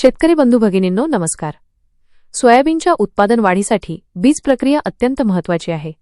शेतकरी बंधू भगिनींनो नमस्कार. सोयाबीनच्या उत्पादन वाढीसाठी बीज प्रक्रिया अत्यंत महत्वाची आहे.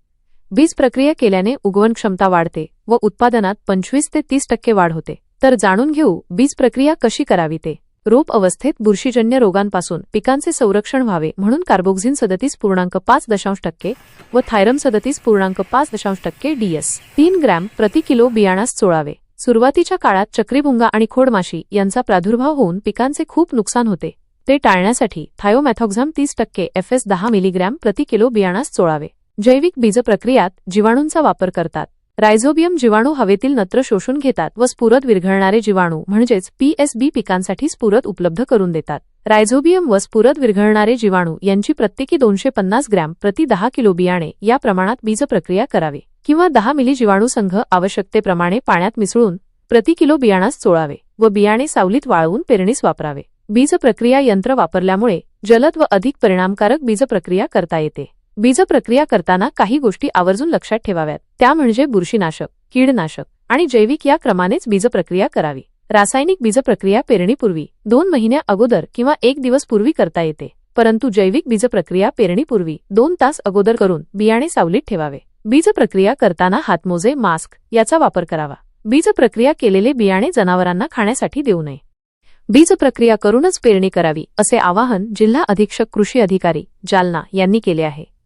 बीज प्रक्रिया केल्याने उगवण क्षमता वाढते व उत्पादनात पंचवीस ते तीस टक्के वाढ होते. तर जाणून घेऊ बीज प्रक्रिया कशी करावी ते. रोप अवस्थेत बुरशीजन्य रोगांपासून पिकांचे संरक्षण व्हावे म्हणून कार्बोक्झिन सदतीस पूर्णांक पाच दशांश टक्के व थायरम सदतीस पूर्णांक पाच दशांश टक्के डीएस तीन ग्रॅम प्रति किलो बियाणास चोळावे. सुरुवातीच्या काळात चक्रीभुंगा आणि खोडमाशी यांचा प्रादुर्भाव होऊन पिकांचे खूप नुकसान होते. ते टाळण्यासाठी थायोमॅथॉक्झाम तीस टक्के एफ एस दहा मिलीग्रॅम प्रति किलो बियाणास चोळावे. जैविक बीजप्रक्रियात जीवाणूंचा वापर करतात. रायझोबियम जीवाणू हवेतील नत्र शोषून घेतात व स्फुरत विरघळणारे जीवाणू म्हणजेच पीएसबी पिकांसाठी स्फुरत उपलब्ध करून देतात. रायझोबियम व स्फुरत विरघळणारे जीवाणू यांची प्रत्येकी दोनशे पन्नास ग्रॅम प्रति दहा किलो बियाणे या प्रमाणात बीजप्रक्रिया करावी किंवा दहा मिली जीवाणू संघ आवश्यकतेप्रमाणे पाण्यात मिसळून प्रति किलो बियाणास चोळावे व बियाणे सावलीत वाळवून पेरणीस वापरावे. बीज प्रक्रिया यंत्र वापरल्यामुळे जलद व अधिक परिणामकारक बीजप्रक्रिया करता येते. बीजप्रक्रिया करताना काही गोष्टी आवर्जून लक्षात ठेवाव्यात. त्या म्हणजे बुरशीनाशक कीडनाशक आणि जैविक या क्रमानेच बीजप्रक्रिया करावी. रासायनिक बीजप्रक्रिया पेरणीपूर्वी दोन महिन्या अगोदर किंवा एक दिवस पूर्वी करता येते. परंतु जैविक बीजप्रक्रिया पेरणीपूर्वी दोन तास अगोदर करून बियाणे सावलीत ठेवावे. बीज प्रक्रिया करताना हातमोजे मास्क याचा वापर करावा. बीजप्रक्रिया केलेले बियाणे जनावरांना खाण्यासाठी देऊ नये. बीज प्रक्रिया करूनच पेरणी करावी असे आवाहन जिल्हा अधीक्षक कृषी अधिकारी जालना यांनी केले आहे.